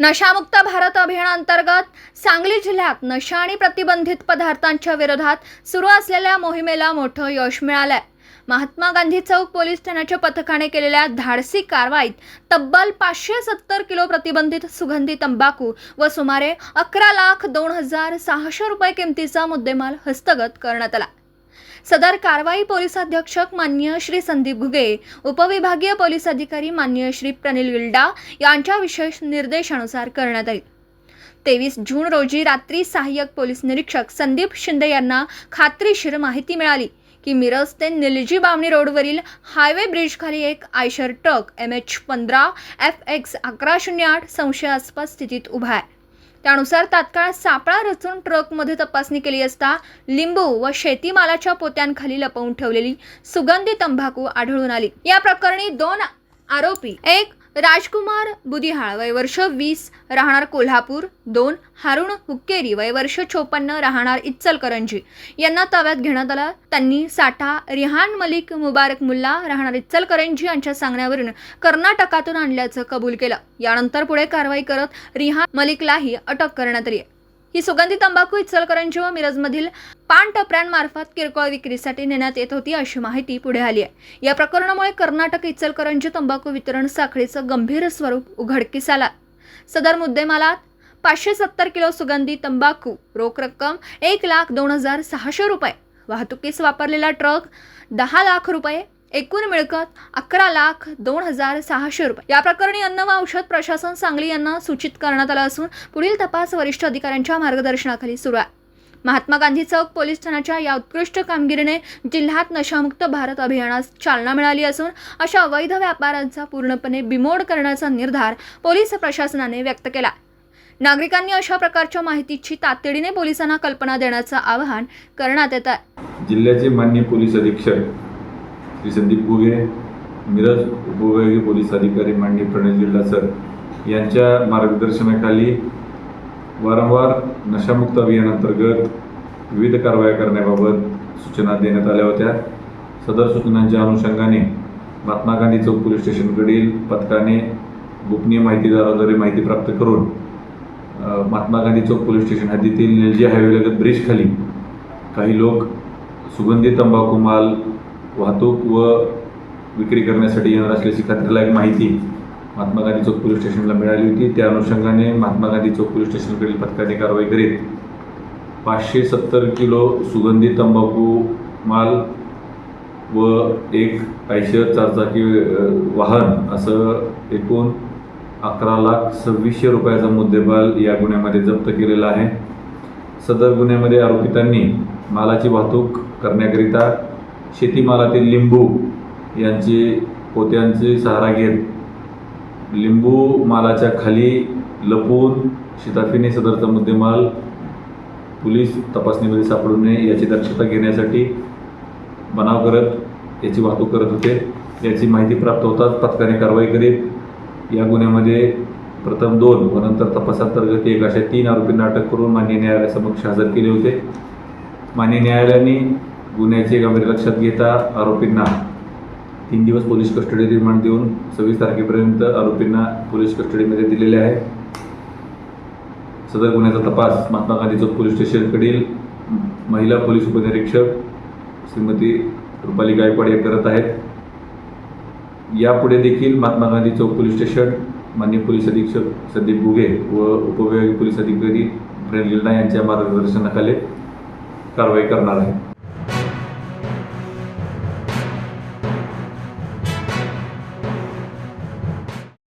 नशामुक्त भारत अभियानांतर्गत सांगली जिल्ह्यात नशा आणि प्रतिबंधित पदार्थांच्या विरोधात सुरू असलेल्या मोहिमेला मोठं यश मिळालंय. महात्मा गांधी चौक पोलीस ठाण्याच्या पथकाने केलेल्या धाडसी कारवाईत तब्बल पाचशे सत्तर किलो प्रतिबंधित सुगंधी तंबाखू व सुमारे अकरा लाख दोन हजार सहाशे रुपये किमतीचा मुद्देमाल हस्तगत करण्यात आला. सदर कारवाई पोलीस अधीक्षक मान्य श्री संदीप घुगे उपविभागीय पोलीस अधिकारी मान्य श्री प्रनिल विल्डा यांच्या विशेष निर्देशानुसार करण्यात आली तेवीस जून रोजी रात्री सहाय्यक पोलीस निरीक्षक संदीप शिंदे यांना खात्रीशीर माहिती मिळाली की मिरज ते निलजी बावणी रोडवरील हायवे ब्रिजखाली एक आयशर ट्रक एम एच पंधरा एफ एक्स अकरा शून्य आठ संशयास्पद स्थितीत उभा आहे. त्यानुसार तात्काळ सापळा रचून ट्रकमध्ये तपासणी केली असता लिंबू व शेतीमालाच्या पोत्यांखाली लपवून ठेवलेली सुगंधी तंबाखू आढळून आली. या प्रकरणी दोन आरोपी एक राजकुमार बुदिहाळ वय वर्ष वीस राहणार कोल्हापूर. दोन हारुण हुक्केरी वय वर्ष चोपन्न राहणार इच्चलकरंजी यांना ताब्यात घेण्यात आला. त्यांनी साठा रिहान मलिक मुबारक मुल्ला राहणार इच्चलकरंजी यांच्या सांगण्यावरून कर्नाटकातून आणल्याचं कबूल केलं. यानंतर पुढे कारवाई करत रिहान मलिकलाही अटक करण्यात आली आहे. ही सुगंधी तंबाखू इचलकरंजी व मिरजमधील पान टपऱ्यांमार्फत किरकोळ विक्रीसाठी नेण्यात येत होती अशी माहिती पुढे आली आहे. या प्रकरणामुळे कर्नाटक इचलकरंजी तंबाखू वितरण साखळीचं गंभीर स्वरूप उघडकीस आला सदर मुद्देमालात पाचशे सत्तर किलो सुगंधी तंबाखू रोख रक्कम एक लाख दोन हजार सहाशे रुपये वाहतुकीस वापरलेला ट्रक दहा लाख रुपये एकूण मिळकत अकरा लाख दोन हजार सहाशे रुपये. या प्रकरणी अन्न व औषध प्रशासन सांगली यांना सूचित करण्यात आलं असून पुढील तपास वरिष्ठ अधिकाऱ्यांच्या मार्गदर्शनाखाली सुरू आहे. महात्मा गांधी चौक पोलीस ठाण्याच्या या उत्कृष्ट कामगिरीने जिल्ह्यात नशामुक्त भारत अभियानास चालना मिळाली असून अशा अवैध व्यापाऱ्यांचा पूर्णपणे बिमोड करण्याचा निर्धार पोलीस प्रशासनाने व्यक्त केला नागरिकांनी अशा प्रकारच्या माहितीची तातडीने पोलिसांना कल्पना देण्याचं आवाहन करण्यात येत आहे. जिल्ह्याचे मान्य पोलीस अधीक्षक श्री संदीप घुगे मिरज उपविभागीय पोलीस अधिकारी मांडणी प्रणय जिल्हा सर यांच्या मार्गदर्शनाखाली वारंवार नशामुक्त अभियानांतर्गत विविध कारवाया करण्याबाबत सूचना देण्यात आल्या होत्या. सदर सूचनांच्या अनुषंगाने महात्मा गांधी चौक पोलीस स्टेशनकडील पथकाने गोपनीय माहितीदाराद्वारे माहिती प्राप्त करून महात्मा गांधी चौक पोलीस स्टेशन हद्दीतील निलजी हायवेलगत ब्रिजखाली काही लोक सुगंधी तंबाखू माल वाहतूक व विक्री करण्यासाठी येणार असल्याची खात्रीलायक माहिती महात्मा गांधी चौक पोलीस स्टेशनला मिळाली होती. त्या अनुषंगाने महात्मा गांधी चौक पोलीस स्टेशनकडील पथकाने कारवाई करीत पाचशे सत्तर किलो सुगंधी तंबाखू माल व एक आयशर चारचाकी वाहन असं एकूण अकरा लाख सव्वीसशे रुपयाचा मुद्देमाल या गुन्ह्यामध्ये जप्त केलेला आहे. सदर गुन्ह्यामध्ये आरोपितांनी मालाची वाहतूक करण्याकरिता शेतीमालातील लिंबू यांची पोत्यांचे सहारा घेत लिंबू मालाच्या खाली लपवून शिताफीने सदरचा मुद्देमाल पोलीस तपासणीमध्ये सापडू नये याची दक्षता घेण्यासाठी बनाव करत याची वाहतूक करत होते. याची माहिती प्राप्त होताच पथकाने कारवाई करीत. या गुन्ह्यामध्ये प्रथम दोन व नंतर तपासांतर्गत एक अशा तीन आरोपींना अटक करून मान्य न्यायालयासमक्ष हजर केले होते. मान्य न्यायालयाने गुन्ह्याचे गंभीर लक्षात घेता आरोपींना तीन दिवस पोलीस कस्टडी रिमांड देऊन सव्वीस तारखेपर्यंत आरोपींना पोलीस कस्टडीमध्ये दिलेले आहे. सदर गुन्ह्याचा तपास महात्मा गांधी चौक पोलीस स्टेशनकडील महिला पोलीस उपनिरीक्षक श्रीमती रुपाली गायकवाड हे करत आहेत. यापुढे देखील महात्मा गांधी चौक पोलीस स्टेशन माननीय पोलीस अधीक्षक संदीप गुगे व उपविभागीय पोलीस अधिकारी प्रेम गिल्डा यांच्या मार्गदर्शनाखाली कारवाई करणार आहे